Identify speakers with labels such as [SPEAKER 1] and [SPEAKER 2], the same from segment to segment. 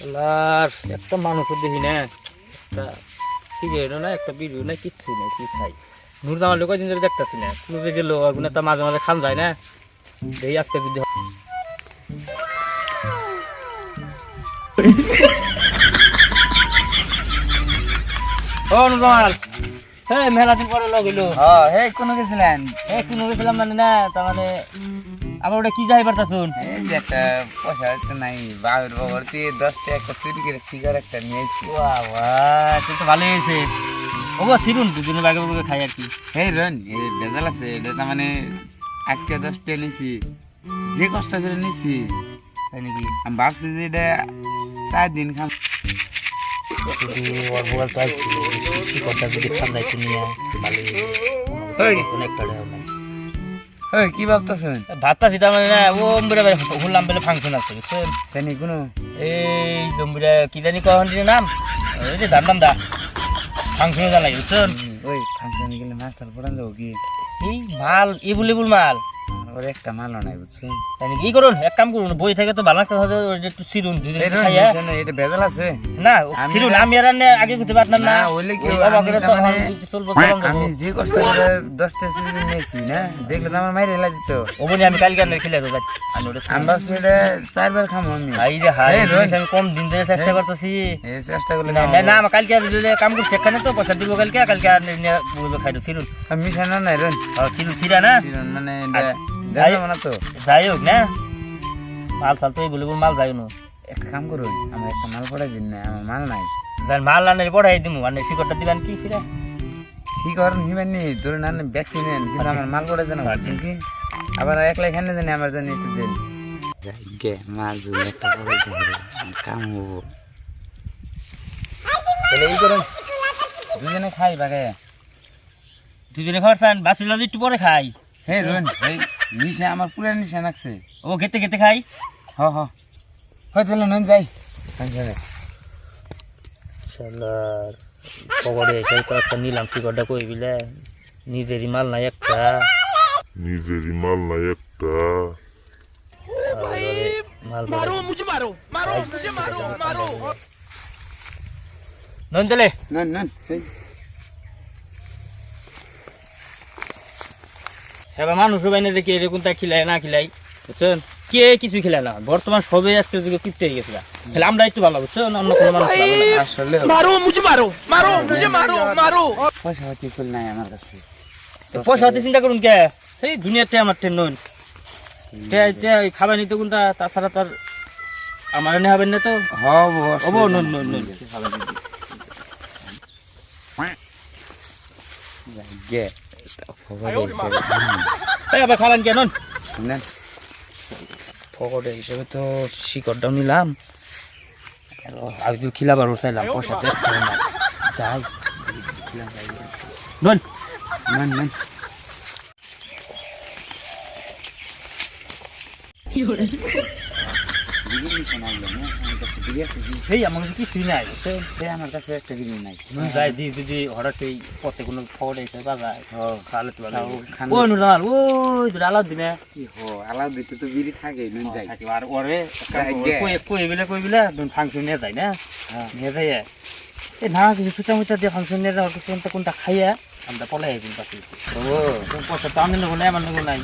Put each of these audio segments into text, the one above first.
[SPEAKER 1] আর একটা মানুষও দেখি না। একটা সিগারেটও না একটা বিড়িও না কিচ্ছু নেই কি খাই। নূর জামাল লোক ধরে দেখতেছি না। ক্লুজে গেল ওখানে তো মাঝে মাঝে খান যায় না। দেখি আজকে যদি হয়। ও নূর হ্যাঁ মেলা দিন পরে লগ এলো।
[SPEAKER 2] হ্যাঁ হে কোনো গেছিলেন
[SPEAKER 1] এ কোনো গেছিলাম মানে না তার মানে আমার ওটা কি যাই পারতাছুন?
[SPEAKER 2] এই যে একটা পয়সা তো নাই বাবার বাবার দিয়ে দশটা একটা চুরি করে শিকার একটা নিয়েছি।
[SPEAKER 1] বাবা তুই তো ভালোই হয়েছে। ও সিরুন দুজনে বাগে বাগে খাই আর কি।
[SPEAKER 2] এই রন এই বেজাল আছে এটা তার মানে আজকে দশটা নিছি যে কষ্ট করে নিছি
[SPEAKER 1] তাই নাকি?
[SPEAKER 2] আমি ভাবছি যে এটা চার দিন খাম।
[SPEAKER 1] যদি ওর তো কথা যদি ঠান্ডা একটু নিয়ে ভালোই।
[SPEAKER 2] ওই
[SPEAKER 1] অনেকটা টাকা
[SPEAKER 2] ওই কি ভাবতেছেন?
[SPEAKER 1] ভাতটা সিধা মানে না ও অম্বুরা হুলাম বেলে ফাংশন আছে বুঝছেন?
[SPEAKER 2] জানি কোনো।
[SPEAKER 1] এই জম্বুরা কি জানি কখন নাম? ওই যে দাম দা। ফাংশনে জানাই বুঝছেন?
[SPEAKER 2] ওই ফাংশন গেলে মাছ তার পড়ান যাব কি?
[SPEAKER 1] এই মাল ইবুল মাল।
[SPEAKER 2] ওর একটা মালও নাই বুঝছেন
[SPEAKER 1] নাকি ই করুন? এক কাম করুন বই থেকে তো ভালো একটা হবে একটু সিরুন দুই দিন খাইয়া।
[SPEAKER 2] এটা বেজাল আছে।
[SPEAKER 1] না সিরুন
[SPEAKER 2] না-
[SPEAKER 1] আমি আর আগে করতে পারতাম না।
[SPEAKER 2] না, হইলে কি আমি মানে-
[SPEAKER 1] আমার
[SPEAKER 2] যে কষ্ট করে দশটা সিজন নিয়েছি না? দেখলে তো আমার মাইরে হেলা দিত
[SPEAKER 1] ওবনি আমি কালকে আনে খেলে দেবো আমি ওটা
[SPEAKER 2] আমি ভাবছি এটা চারবার খামো আমি।
[SPEAKER 1] হাই রে হাই আমি কম দিন ধরে চেষ্টা করতেছি।
[SPEAKER 2] এই চেষ্টা করলে
[SPEAKER 1] না। না, না আমার কালকে আমি যদি কাম করছি এখানে তো পয়সা দিব কালকে কালকে আর নিয়ে খাইলো সিরুন
[SPEAKER 2] আমি মিশানো নাই
[SPEAKER 1] আর সিরুন খিরা না?
[SPEAKER 2] সিজন মানে না
[SPEAKER 1] যাই হোক না মাল সাল তো বলে মাল যাই না।
[SPEAKER 2] একটা কাম করুন আমার একটা মাল পড়াই দিন না আমার মাল নাই।
[SPEAKER 1] যাই মাল আনে পড়াই দিমু আনে শিকড়টা দিবেন কি ফিরে
[SPEAKER 2] করেন নিবেন নি ধরে না কিন্তু আমার মাল পড়াই দেন ভাবছেন কি? আবার একলা এখানে জানি আমার জানি একটু দেন। মাল একটা কাম হব। তাহলে এই করুন। দুজনে খাই বাগে।
[SPEAKER 1] দুজনে খাবার চান বাসি লাল একটু পরে খাই।
[SPEAKER 2] হে রোহন এই নিশা আমার পুরা নিশা নাকছে।
[SPEAKER 1] ও খেতে খেতে খাই।
[SPEAKER 2] হ হ। হয় তাহলে নন যাই।
[SPEAKER 1] শালার পকড়ে সেই কয়েকটা নিলাম শিকড়টা কই বিলে? নিজেরই মাল নাই একটা।
[SPEAKER 3] নিজেরই মাল নাই একটা।
[SPEAKER 1] মাল নন চলে।
[SPEAKER 2] নন নন
[SPEAKER 1] এবার মানুষও বাইনে যে কে কোনটা খিলাই না খিলাই বুঝছেন? কে কিছু খেলায় না। বর্তমান সবে আজকে যুগে কিপতে হয়ে গেছিল তাহলে আমরা একটু ভালো বুঝছেন? অন্য কোনো মানুষ
[SPEAKER 2] আসলে
[SPEAKER 4] মারো মুঝে মারো মারো মুঝে মারো মারো।
[SPEAKER 2] পয়সা হাতি ফুল নাই আমার কাছে।
[SPEAKER 1] তো পয়সা হাতি চিন্তা করুন কে? সেই দুনিয়াতে আমার টেন নন খাবার নিতে কোনটা? তাছাড়া তার আমার এনে হবেন না তো?
[SPEAKER 2] হব
[SPEAKER 1] হব নন নন নন
[SPEAKER 2] খাবার
[SPEAKER 1] নিতে গে। আবার খাবেন কেন
[SPEAKER 2] নেন
[SPEAKER 1] পকটে হিসেবে তো শিকড়টাও নিলাম আমি তো খিলাবার চাইলাম পয়সা তো একটা না নন
[SPEAKER 2] নেন নেন
[SPEAKER 1] এই আমার কাছে কিছুই নাই। বুঝছেন?
[SPEAKER 2] আমার কাছে একটা নাই।
[SPEAKER 1] যাই দি যদি হঠাৎ পথে কোনো ফকটে এসে বাজায় খালে তো ভালো
[SPEAKER 2] তাও খান-
[SPEAKER 1] ও নুরাল ওই তো আলাদ দিনে
[SPEAKER 2] কি হো আলাদা দিতে তো বিড়ি থাকে নুন যাই।
[SPEAKER 1] আর ওরে। কই বিলে কই বিলে? নুন ফাংশন নিয়ে যায় না? নিয়ে যায়। এ না কিছু সুতা মুতা দিয়ে ফাংশন নিয়ে যাওয়ার কোনটা কোনটা খাইয়া? আমরা পলাই আইবিন পাখি
[SPEAKER 2] ও।
[SPEAKER 1] পয়সা তো আমি নেব না আমার নেব নাই।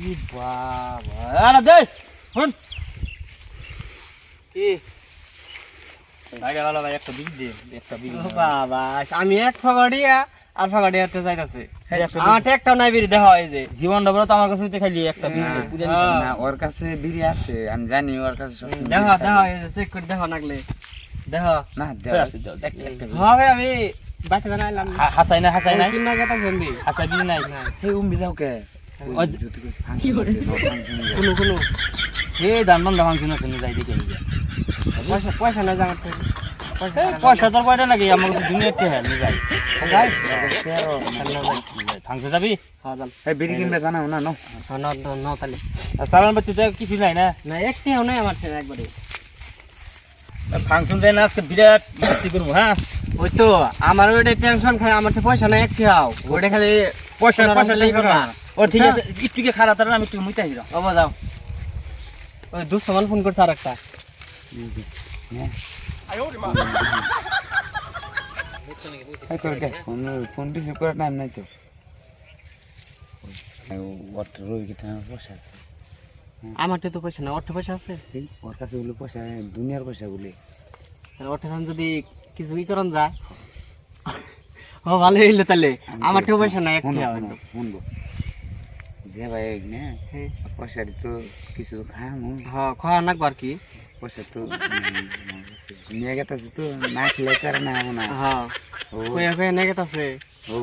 [SPEAKER 1] ই বাবা। আরে দে শুন। কি? একটা বিল দে একটা বিল
[SPEAKER 4] বাবা আমি এক ফগড়িয়া আর ফগড়িয়াতে যাইতাছে।
[SPEAKER 1] একটা
[SPEAKER 4] আমার একটা নাই বেরি দেহ এই যে
[SPEAKER 1] জীবন ডবল তো আমার কাছে খাইলি একটা দিছি।
[SPEAKER 4] হ্যাঁ।
[SPEAKER 2] না ওর কাছে বিড়ি আছে আমি জানি ওর কাছে
[SPEAKER 4] চেক করে দেহ নাগলে
[SPEAKER 2] না
[SPEAKER 1] দেখ।
[SPEAKER 4] হবে আমি বাচ্চা বানাইলাম
[SPEAKER 1] হা- হাসাই না হাসাই নাই?
[SPEAKER 4] কিন না গেতা জলদি
[SPEAKER 1] হাসাই বিল নাই?
[SPEAKER 2] সেই উম্বি যাও কে? নো ফাংশন
[SPEAKER 4] কোনো কোনো।
[SPEAKER 1] হে দান বন্ধ ফাংশন আছে যাই দেখে।
[SPEAKER 4] পয়সা পয়সা না জামাত পয়সা
[SPEAKER 1] তোর পয়সা নাকি আমার কাছে দুনিয়াতে হ্যাঁ নিয়ে যাই ফাংশন যাবি
[SPEAKER 4] হ্যাঁ যাম
[SPEAKER 2] এই বিড়ি কিনবে জানাও না নো
[SPEAKER 4] হ্যাঁ ন ন- ন তাহলে
[SPEAKER 1] আর চালান বাচ্চা তো কিছু নাই না
[SPEAKER 4] না একটিও নাই আমার ছেলে একবারে
[SPEAKER 1] ফাংশন দেয় না আজকে বিরাট মস্তি করব হ্যাঁ
[SPEAKER 4] ওই তো আমার ওইটা টেনশন খাই আমার তো পয়সা নাই একটি হাও ওইটা খালি
[SPEAKER 1] পয়সা পয়সা ও ঠিক আছে একটু কি খারাপ তারা আমি একটু মুইতে হিরো
[SPEAKER 4] বাবা যাও ওই দুঃসমান ফোন করছে আর একটা
[SPEAKER 2] কে ফোন ফোন রিসিভ করার টাইম নাই তো কি টাকা পয়সা আছে
[SPEAKER 4] আমার তো পয়সা না অর্থ পয়সা আছে?
[SPEAKER 2] ওর কাছে বলে পয়সা দুনিয়ার পয়সা বলে
[SPEAKER 4] যদি কিছু ই করন যায় ও ভালো হইল তাহলে। আমার তো পয়সা নাই একটি
[SPEAKER 2] শুনব যে ভাই না
[SPEAKER 4] হ্যাঁ।
[SPEAKER 2] পয়সা তো কিছু খামু
[SPEAKER 4] হ্যাঁ খাওয়া নাকবো আর কি।
[SPEAKER 2] পয়সা তো নিয়ে গেছে তো না খেলে তার না না
[SPEAKER 4] হ্যাঁ।
[SPEAKER 2] ও।
[SPEAKER 4] কইয়া কইয়া নেগেত আছে
[SPEAKER 2] ও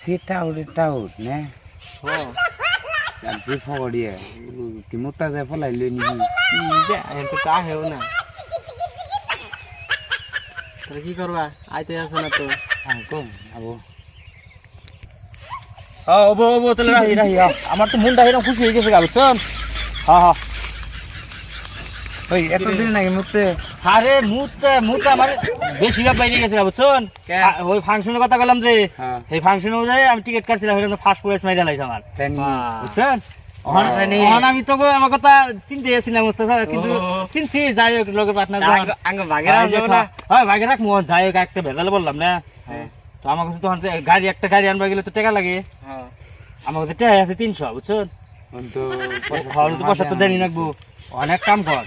[SPEAKER 2] সে টাউট টাউট না।
[SPEAKER 4] হ্যাঁ।
[SPEAKER 2] আর যে ফগড়িয়া কি মোটা যায় ফলাই লই নি
[SPEAKER 4] যা এখন তো তা হেও না। তাহলে কি করবা? আইতে আছে না তো।
[SPEAKER 2] আঙ্কো আবো।
[SPEAKER 1] হ্যাঁ ওবো ওবো তাহলে রাহি রাহি হ্যাঁ। আমার তো মনটা এরকম খুশি হয়ে গেছে গাবো চল হ্যাঁ হ্যাঁ।
[SPEAKER 2] ওই এত দিন নাকি মুতে
[SPEAKER 1] আরে মুত মুত আমার বেশি লাভ বাইরে গেছে গাবো ওই ফাংশনের কথা বললাম যে
[SPEAKER 2] হ্যাঁ।
[SPEAKER 1] সেই ফাংশনে যাই আমি টিকিট কাটছিলাম ফার্স্ট প্রাইজ মাইরা লাইছে আমার। বুঝছেন? আমি তো আমার কথা চিনতে গেছিলাম কিন্তু চিনছি যাই হোক লোকের ভাগে রাখ মোহন যাই হোক একটা ভেজালে বললাম না?
[SPEAKER 2] হ্যাঁ।
[SPEAKER 1] তো আমার কাছে তখন গাড়ি একটা গাড়ি আনবা গেলে তো টাকা লাগে।
[SPEAKER 4] হ্যাঁ।
[SPEAKER 1] আমার কাছে টাকা আছে তিনশো খরচ তো পয়সা তো দেনি রাখব অনেক কাম কর।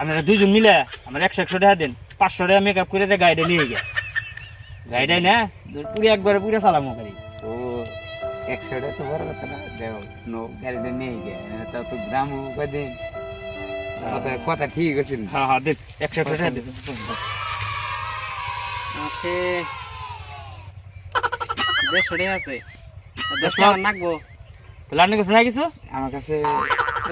[SPEAKER 1] আপনারা দুইজন মিলে আমার একশো একশো টাকা দেন। পাঁচশো টাকা মেকআপ করে দিয়ে গাড়িটা নিয়ে গে গাড়িটা না পুরো একবারে পুরো চালামো গাড়ি।
[SPEAKER 2] ও একশোটা তো বড় কথা না। দেখো নো গাড়িটা নিয়ে গে তা তো গ্রাম কদিন কথা কথা ঠিক আছে
[SPEAKER 1] হ্যাঁ হ্যাঁ দেন একশো একশো টাকা দেন।
[SPEAKER 4] আছে। দেড়শো টাকা আছে। দেড়শো টাকা নাকবো
[SPEAKER 1] তাহলে আপনি কিছু না কিছু?
[SPEAKER 2] আমার কাছে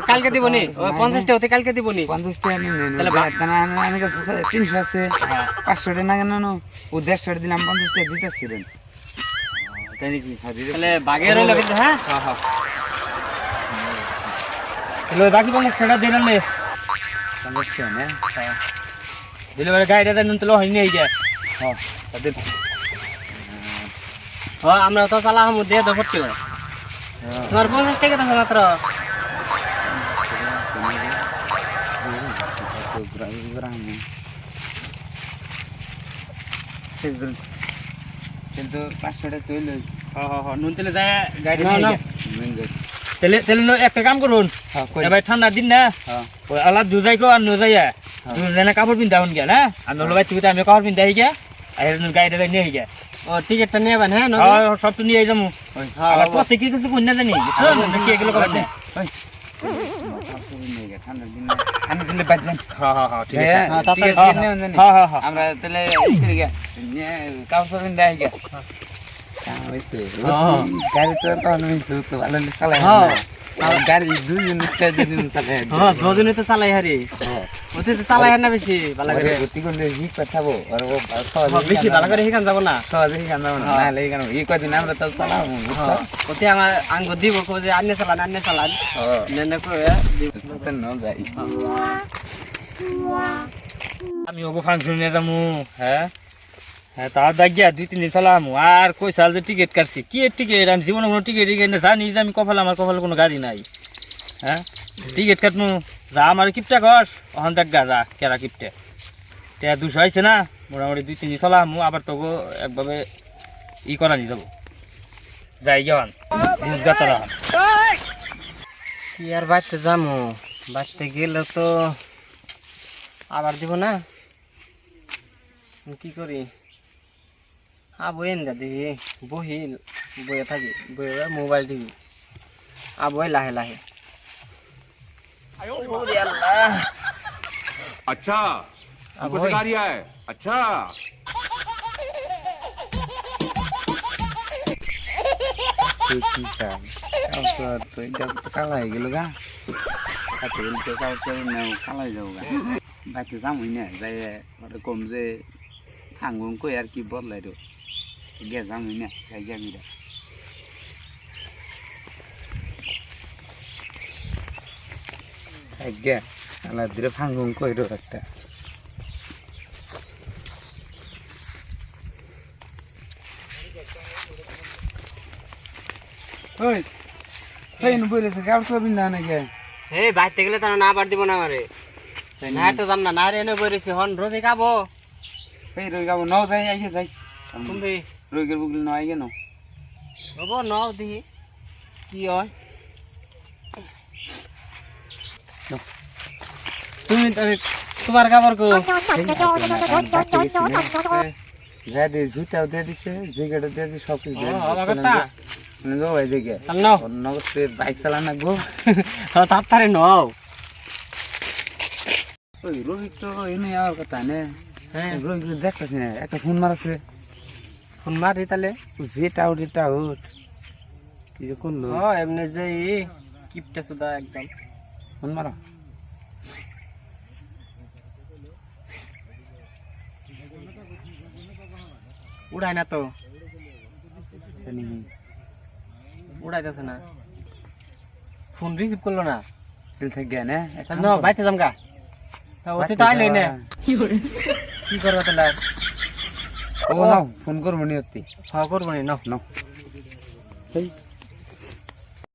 [SPEAKER 4] কালকে দিব নি? ওই পঞ্চাশ হতে কালকে দিব নি?
[SPEAKER 2] পঞ্চাশ টাকা নিয়ে নেন
[SPEAKER 4] তাহলে বা-
[SPEAKER 2] তাহলে আমি কাছে তিনশো আছে।
[SPEAKER 1] হ্যাঁ।
[SPEAKER 2] পাঁচশো টাকা না কেন ও দেড়শো টাকা দিলাম পঞ্চাশ টাকা দিতেছিলেন।
[SPEAKER 1] তাই নাকি?
[SPEAKER 4] তাহলে বাগের হইল কিন্তু হ্যাঁ?
[SPEAKER 2] হ্যাঁ হ্যাঁ।
[SPEAKER 1] বাকি পঞ্চাশ টাকা দিলেন নে
[SPEAKER 2] পঞ্চাশ টাকা না
[SPEAKER 1] দিলে পরে গাড়িটা দেন তাহলে হয় নিয়ে যায় হ্যাঁ তা দেন।
[SPEAKER 4] আমরা তো চালা হামু দিয়ে তো ভর্তি করে। তোমার পঞ্চাশ টাকা আছে
[SPEAKER 2] কিন্তু পাঁচশো তৈল
[SPEAKER 1] হ্যাঁ নুন তেলে যায় গাড়ি তেলে তেলে একটা কাম করুন। এবার ঠান্ডার দিন না? আলাদ দুজাই আর নজাইয়া। দুজনে কাপড় পিন্ধা হন গিয়া না? আর আমি কাপড় পিন্ধা গিয়া আর গাড়িটা নিয়ে গিয়া।
[SPEAKER 4] ও টিকিটটা নিয়ে যাবেন হ্যাঁ
[SPEAKER 1] হ্যাঁ সব তো নিয়ে যাব আবার
[SPEAKER 4] বাবা।
[SPEAKER 1] পথে কি কিছু কন্যা জানি। কি এগুলো
[SPEAKER 2] ঠান্ডার দিন
[SPEAKER 4] তাড়াতাড়ি
[SPEAKER 1] হ্যাঁ, হ্যাঁ হ্যাঁ হ্যাঁ
[SPEAKER 2] আমরা তাহলে
[SPEAKER 4] যাব আঙ্গ দিব কো যে আন্নে চালান আন্নে চালান
[SPEAKER 1] আমি ওগো ফাংশনে যামু হ্যাঁ? হ্যাঁ তার দাগিয়া দুই, তিন দিন ফেলামু। আর কই সাল যে টিকিট কাটছি? কি টিকিট আমি জীবনে কোনো টিকিট টিকিট না জানি যে আমি কপাল, আমার কপালে কোনো গাড়ি নাই। হ্যাঁ? টিকিট কাটমু। যা আমার কিপটা কর ওখান দেখ গা, যা, কেরা কিপটে। তে দুশো হয়েছে না? মোটামুটি দুই, তিন দিন চলামু আবার তোকে একভাবে ই করা নিয়ে যাব। যাই গেওয়ান গাতারা
[SPEAKER 4] কি আর বাড়তে যামু? বাড়তে গেলে তো আবার দিব না? কি করি? আবো এন দা দেখি বহি বয়ে থাকি বয়ে মোবাইল টিভি আবই লাহে লাহে
[SPEAKER 5] अच्छा हमको
[SPEAKER 4] अबोई।
[SPEAKER 5] सिखा रिया है अच्छा
[SPEAKER 2] তুই কি চাল তারপর তো এটা তো কালা হয়ে গেল গা হাতে গেলে তো কাল চলে না কালা যাব গা বাকি যামই না যাই ওটা কম যে হাঙ্গুন কই আর কি বদলাই তো গে যামই না যাই গিয়া মিরা আজ্ঞা আলা ধীরে ফাঙ্গুং কইরো একটা ওই এই বইরেছে কাজ করবি না নাকি
[SPEAKER 4] এই বাইতে গেলে তারা না বার দিব না আমারে না তো যাম না না রে এনে বইরেছি হন রবি খাব
[SPEAKER 2] এই রই গাবো নাও যাই আইসে যাই
[SPEAKER 4] তুমি
[SPEAKER 2] রইগের বুকলি আইগে নাও
[SPEAKER 4] হব নাও দিহি কি হয় তুমি তোমার খাবার কো
[SPEAKER 2] দে জুতাও দিয়ে দিছে জ্যাকেটও দিয়ে দিছে সব কিছু? মানে
[SPEAKER 4] নাও
[SPEAKER 2] বাইক চালান লাগবো
[SPEAKER 4] তাড়াতাড়ি নাও
[SPEAKER 2] ওই রোহিত তো এনে কথা নে
[SPEAKER 4] হ্যাঁ
[SPEAKER 2] রোহিত দেখতেছি না একটা ফোন মারাছে
[SPEAKER 4] ফোন মারি তাহলে
[SPEAKER 2] যেটা আউট এটা আউট কি যে করল?
[SPEAKER 4] ও এমনি যে কিপটা সুদা একদম।
[SPEAKER 2] ফোন মারা।
[SPEAKER 4] উড়াই না তো। উড়াইতেছে না। ফোন রিসিভ করল না।
[SPEAKER 2] দিল থেকে গেছে না? এক কাম
[SPEAKER 4] না
[SPEAKER 2] কর।
[SPEAKER 4] বাইতে যাম গা। তা ওতে তো আইলই না কি করব তাহলে?
[SPEAKER 2] ও নাও ফোন করব নি অতি
[SPEAKER 4] হ্যাঁ করব নি নাও।
[SPEAKER 2] নাও।